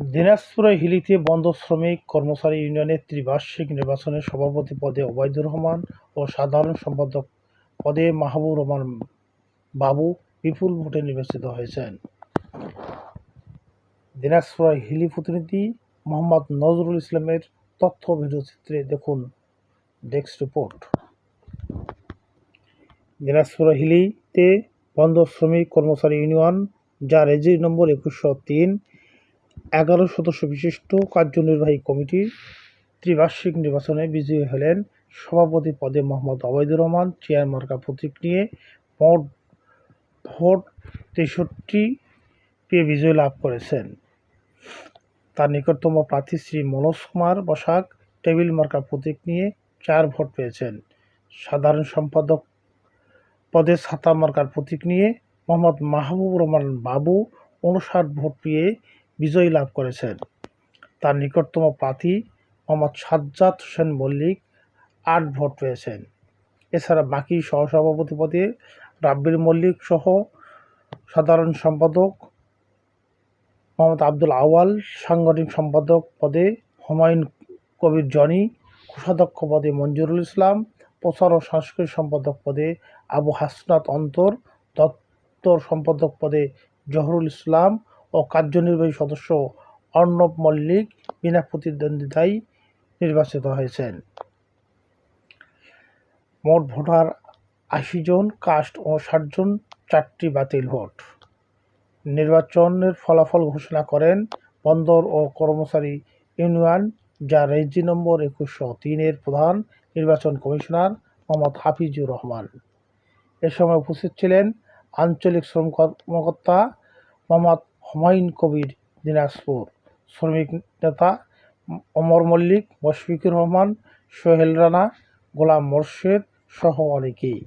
দিনাজপুরে হিলিতে বন্ধ শ্রমিক কর্মচারী ইউনিয়নের ত্রিবার্ষিক নির্বাচনে সভাপতি পদে ওবায়দুর রহমান ও সাধারণ সম্পাদক পদে মাহবুব রহমান বাবু বিপুল ভোটে নির্বাচিত হয়েছেন। দিনাজপুরের হিলি প্রতিনিধি মোহাম্মদ নজরুল ইসলামের তথ্য ভিডিওচিত্রে দেখুন ডেস্ক রিপোর্ট। দিনাজপুর হিলিতে বন্ধ শ্রমিক কর্মচারী ইউনিয়ন যা রেজির নম্বর একুশশো তিন এগারো সদস্য বিশিষ্ট কার্যনির্বাহী কমিটির ত্রিবার্ষিক নির্বাচনে বিজয়ী হলেন সভাপতি পদে মোহাম্মদ অবৈদুর রহমান চেয়ার মার্কা প্রতীক নিয়ে মোট ভোট তেষট্টি পেয়ে বিজয় লাভ করেছেন। তার নিকটতম প্রার্থী শ্রী মনোজ কুমার বসাক টেবিল মার্কা প্রতীক নিয়ে চার ভোট পেয়েছেন। সাধারণ সম্পাদক পদে ছাতা মার্কার প্রতীক নিয়ে মোহাম্মদ মাহবুব রহমান বাবু উনষাট ভোট পেয়ে বিজয়ী লাভ করেছেন। তার নিকটতম প্রার্থী মোহাম্মদ সাজ্জাদ হোসেন মল্লিক আট ভোট পেয়েছেন। এছাড়া বাকি সহসভাপতি পদে রাব্বির মল্লিক সহ সাধারণ সম্পাদক মোহাম্মদ আব্দুল আওয়াল সাংগঠনিক সম্পাদক পদে হুমায়ুন কবির জনি, কোষাধ্যক্ষ পদে মঞ্জুরুল ইসলাম, প্রচার ও সাংস্কৃতিক সম্পাদক পদে আবু হাসনাত অন্তর, দপ্তর সম্পাদক পদে জহরুল ইসলাম ও কার্যনির্বাহী সদস্য অর্ণব মল্লিক বিনা প্রতিদ্বন্দ্বিতায় নির্বাচিত হয়েছেন। মোট ভোটার আশি জন, কাস্ট ও ষাট জন, চারটি বাতিল ভোট। নির্বাচনের ফলাফল ঘোষণা করেন বন্দর ও কর্মচারী ইউনিয়ন, যা রেজি নম্বর একুশশো তিনের প্রধান নির্বাচন কমিশনার মোহাম্মদ হাফিজুর রহমান। এ সময় উপস্থিত ছিলেন আঞ্চলিক শ্রম কর্মকর্তা মোহাম্মদ হুমায়ুন কবির দিনাজপুর। শ্রমিক নেতা অমর মল্লিক, মশফিকুর রহমান, সোহেল রানা, গোলাম মোর্শেদ সহ অনেকেই।